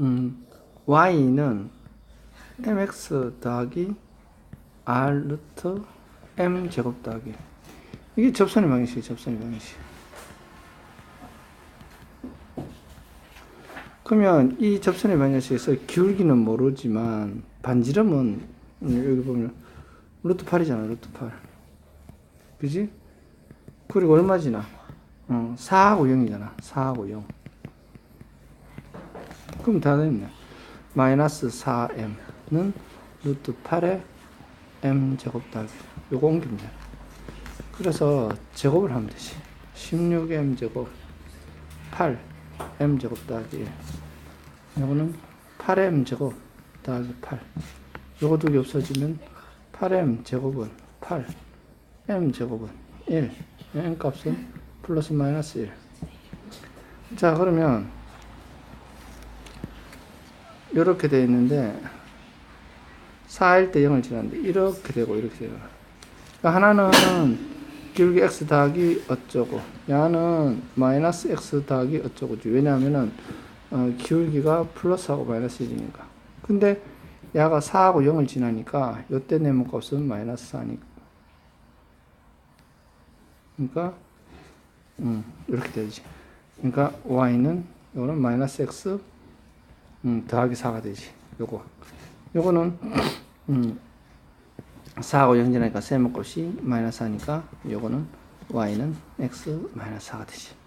음, y는 mx 더하기 r 루트 m 제곱 더하기 이게 접선의 방식이 접선의 방식. 그러면 이 접선의 방식에서 기울기는 모르지만 반지름은 음, 여기 보면 루트 8이잖아 루트 8 그지? 그리고 얼마지나? 어, 4하고 0이잖아 4하고 0 그럼 다 됐네. 마이너스 4m는 루트 8에 m 제곱 더하기 요거 옮기면 돼 그래서 제곱을 하면 되지. 16m 제곱 8 m 제곱 더하기 1 요거는 8m 제곱 더하기 8 요거 두 개 없어지면 8m 제곱은 8 m 제곱은 1 m 값은 플러스 마이너스 1자 그러면 이렇게 되어 있는데 4일 때 0을 지났는데 이렇게 되고 이렇게 되고 그러니까 하나는 기울기 x 더하기 어쩌고 야는 마이너스 x 더하기 어쩌고지. 왜냐하면은 어, 기울기가 플러스하고 마이너스 1이니까. 근데 야가 4하고 0을 지나니까 요때 내문 값은 마이너스 4니까 그러니까 음, 이렇게 되지. 그러니까 y는 요거는 마이너스 x 음, 더하기 4가 되지. 요거. 요거는 음, 4하고 0 지나니까 세모값이 마이너스 하니까 요거는 y는 x 마이너스 4가 되지